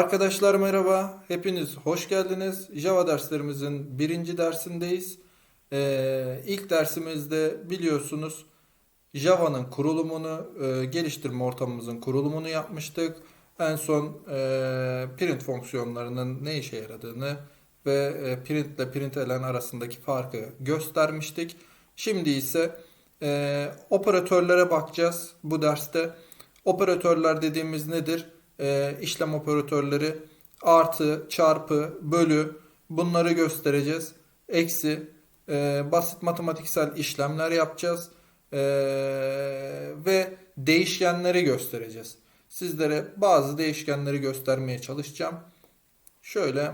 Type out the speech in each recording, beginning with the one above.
Arkadaşlar merhaba, hepiniz hoş geldiniz. Java derslerimizin birinci dersindeyiz. Ee, ilk dersimizde biliyorsunuz Java'nın kurulumunu, e, geliştirme ortamımızın kurulumunu yapmıştık. En son e, print fonksiyonlarının ne işe yaradığını ve e, print ile println arasındaki farkı göstermiştik. Şimdi ise e, operatörlere bakacağız bu derste. Operatörler dediğimiz nedir? E, işlem operatörleri artı, çarpı, bölü bunları göstereceğiz. Eksi, e, basit matematiksel işlemler yapacağız. E, ve değişkenleri göstereceğiz. Sizlere bazı değişkenleri göstermeye çalışacağım. Şöyle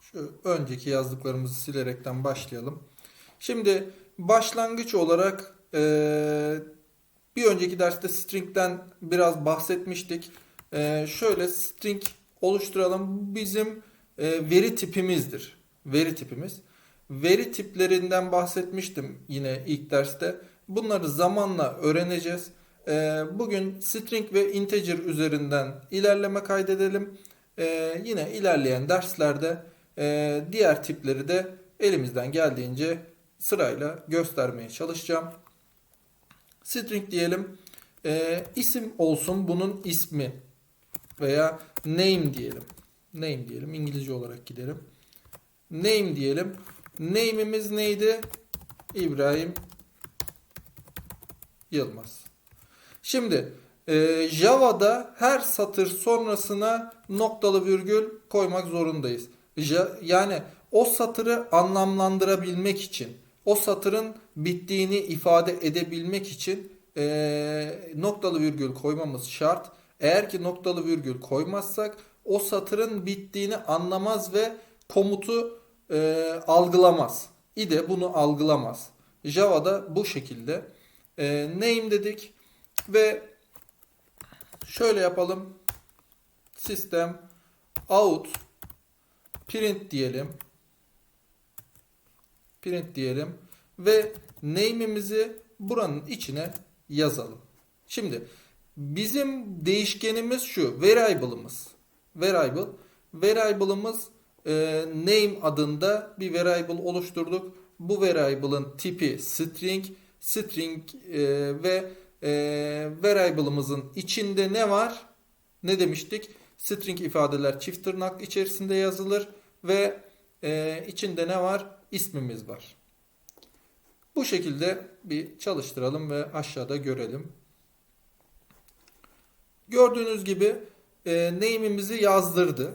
şu önceki yazdıklarımızı silerekten başlayalım. Şimdi başlangıç olarak e, bir önceki derste string'den biraz bahsetmiştik. Ee, şöyle string oluşturalım. Bizim e, veri tipimizdir. Veri tipimiz. Veri tiplerinden bahsetmiştim yine ilk derste. Bunları zamanla öğreneceğiz. Ee, bugün string ve integer üzerinden ilerleme kaydedelim. Ee, yine ilerleyen derslerde e, diğer tipleri de elimizden geldiğince sırayla göstermeye çalışacağım. String diyelim. E, isim olsun bunun ismi veya name diyelim. Name diyelim. İngilizce olarak gidelim. Name diyelim. Name'imiz neydi? İbrahim Yılmaz. Şimdi e, Java'da her satır sonrasına noktalı virgül koymak zorundayız. Ja, yani o satırı anlamlandırabilmek için o satırın bittiğini ifade edebilmek için e, noktalı virgül koymamız şart. Eğer ki noktalı virgül koymazsak o satırın bittiğini anlamaz ve komutu e, algılamaz. İde bunu algılamaz. Java'da bu şekilde. E, name dedik ve şöyle yapalım. Sistem out print diyelim print diyelim ve name'imizi buranın içine yazalım. Şimdi bizim değişkenimiz şu variable'ımız. Variable variable'ımız e, name adında bir variable oluşturduk. Bu variable'ın tipi string string e, ve e, variable'ımızın içinde ne var? Ne demiştik? String ifadeler çift tırnak içerisinde yazılır ve e, içinde ne var? İsmimiz var. Bu şekilde bir çalıştıralım ve aşağıda görelim. Gördüğünüz gibi e, name'imizi yazdırdı.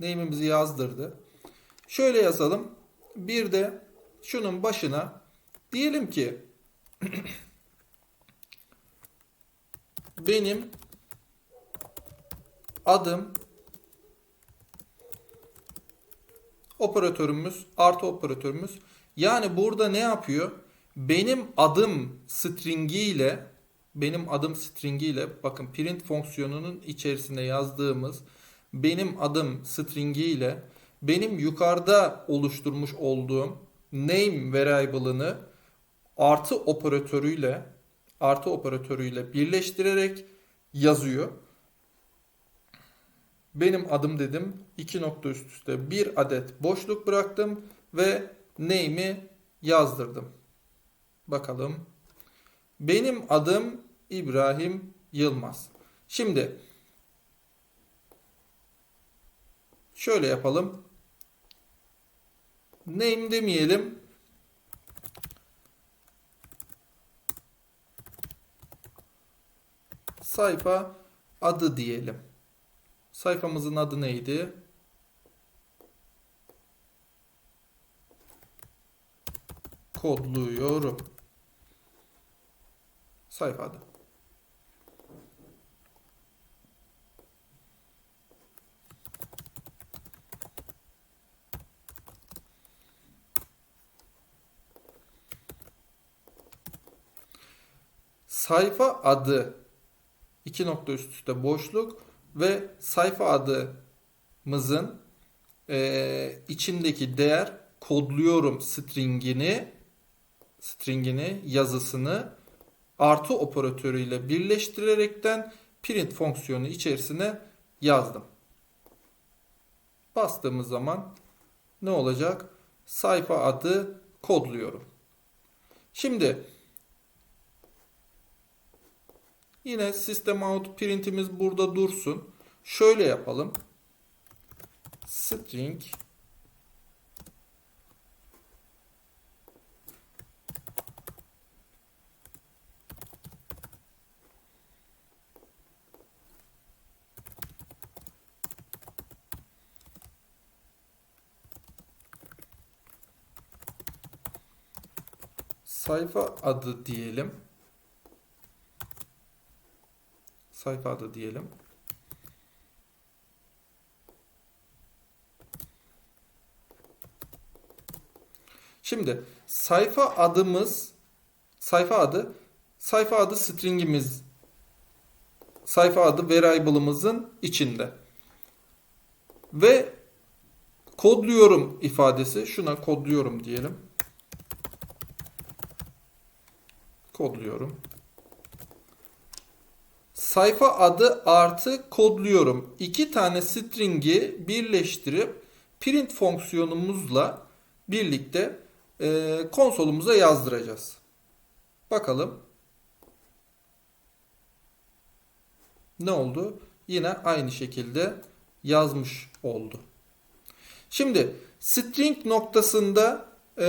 Name'imizi yazdırdı. Şöyle yazalım. Bir de şunun başına diyelim ki benim adım operatörümüz artı operatörümüz. Yani burada ne yapıyor? Benim adım stringi ile benim adım stringi ile bakın print fonksiyonunun içerisinde yazdığımız benim adım stringi ile benim yukarıda oluşturmuş olduğum name variable'ını artı operatörüyle artı operatörüyle birleştirerek yazıyor. Benim adım dedim. İki nokta üst üste bir adet boşluk bıraktım ve name'i yazdırdım. Bakalım. Benim adım İbrahim Yılmaz. Şimdi şöyle yapalım. Name demeyelim. Sayfa adı diyelim. Sayfamızın adı neydi? Kodluyorum. Sayfa adı. Sayfa adı iki nokta üst üste boşluk ve sayfa adımızın e, içindeki değer kodluyorum stringini stringini yazısını artı operatörüyle birleştirerekten print fonksiyonu içerisine yazdım. Bastığımız zaman ne olacak? Sayfa adı kodluyorum. Şimdi yine system out printimiz burada dursun. Şöyle yapalım. String sayfa adı diyelim. Sayfa adı diyelim. Şimdi sayfa adımız sayfa adı sayfa adı stringimiz sayfa adı variable'ımızın içinde. Ve kodluyorum ifadesi şuna kodluyorum diyelim. Kodluyorum. Sayfa adı artı kodluyorum. İki tane string'i birleştirip print fonksiyonumuzla birlikte e, konsolumuza yazdıracağız. Bakalım. Ne oldu? Yine aynı şekilde yazmış oldu. Şimdi string noktasında e,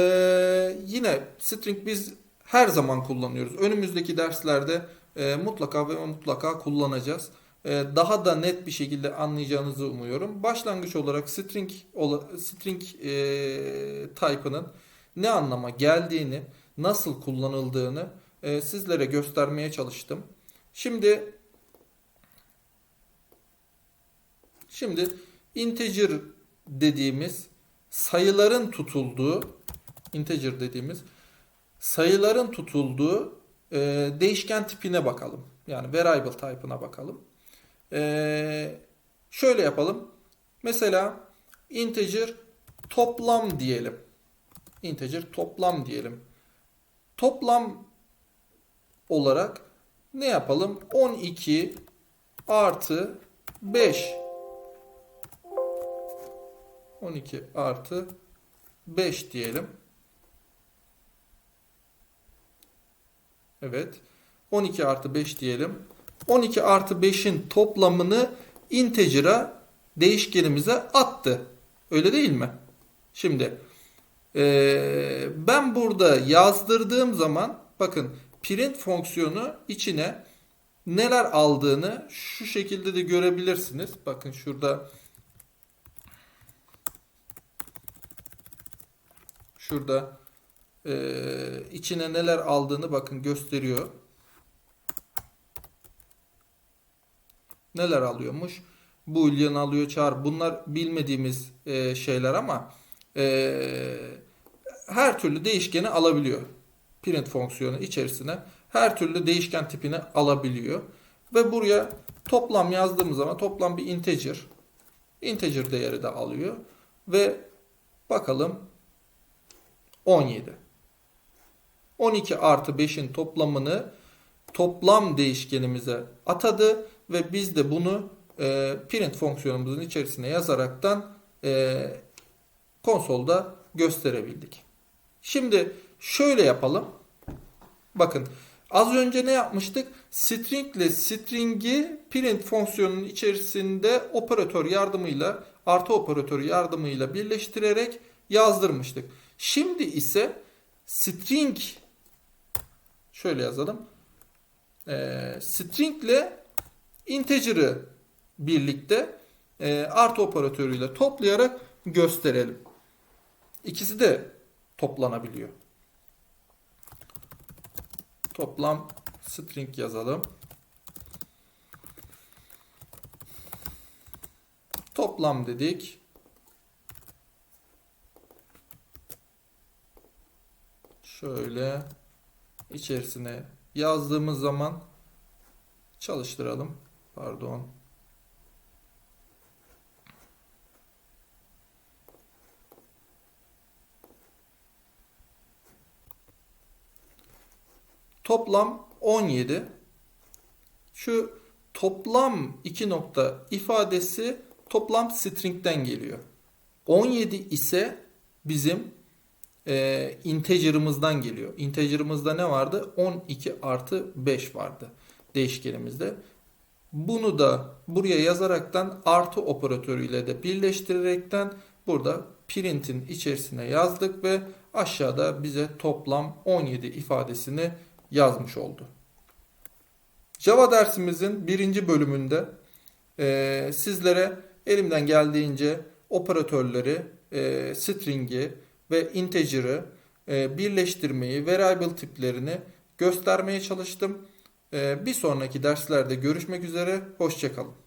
yine string biz her zaman kullanıyoruz. Önümüzdeki derslerde e, mutlaka ve mutlaka kullanacağız. E, daha da net bir şekilde anlayacağınızı umuyorum. Başlangıç olarak string string e, type'ının ne anlama geldiğini, nasıl kullanıldığını e, sizlere göstermeye çalıştım. Şimdi şimdi integer dediğimiz sayıların tutulduğu integer dediğimiz sayıların tutulduğu e, değişken tipine bakalım. Yani variable type'ına bakalım. E, şöyle yapalım. Mesela integer toplam diyelim. Integer toplam diyelim. Toplam olarak ne yapalım? 12 artı 5 12 artı 5 diyelim. Evet. 12 artı 5 diyelim. 12 artı 5'in toplamını integer'a değişkenimize attı. Öyle değil mi? Şimdi ee, ben burada yazdırdığım zaman bakın print fonksiyonu içine neler aldığını şu şekilde de görebilirsiniz. Bakın şurada şurada e, içine neler aldığını bakın gösteriyor. Neler alıyormuş? Boolean alıyor, çağır. Bunlar bilmediğimiz e, şeyler ama e, her türlü değişkeni alabiliyor. Print fonksiyonu içerisine her türlü değişken tipini alabiliyor. Ve buraya toplam yazdığımız zaman toplam bir integer. Integer değeri de alıyor. Ve bakalım 17. 12 artı 5'in toplamını toplam değişkenimize atadı ve biz de bunu e, print fonksiyonumuzun içerisine yazaraktan e, konsolda gösterebildik. Şimdi şöyle yapalım. Bakın az önce ne yapmıştık? String ile string'i print fonksiyonunun içerisinde operatör yardımıyla artı operatör yardımıyla birleştirerek yazdırmıştık. Şimdi ise string şöyle yazalım. E, string ile integer'ı birlikte e, artı operatörüyle toplayarak gösterelim. İkisi de toplanabiliyor. Toplam string yazalım. Toplam dedik. Şöyle içerisine yazdığımız zaman çalıştıralım. Pardon. Toplam 17. Şu toplam iki nokta ifadesi toplam string'den geliyor. 17 ise bizim e, integer'ımızdan geliyor. Integer'ımızda ne vardı? 12 artı 5 vardı değişkenimizde. Bunu da buraya yazaraktan artı operatörüyle de birleştirerekten burada print'in içerisine yazdık ve aşağıda bize toplam 17 ifadesini yazmış oldu. Java dersimizin birinci bölümünde e, sizlere elimden geldiğince operatörleri, e, string'i ve integer'ı e, birleştirmeyi, variable tiplerini göstermeye çalıştım. E, bir sonraki derslerde görüşmek üzere, hoşçakalın.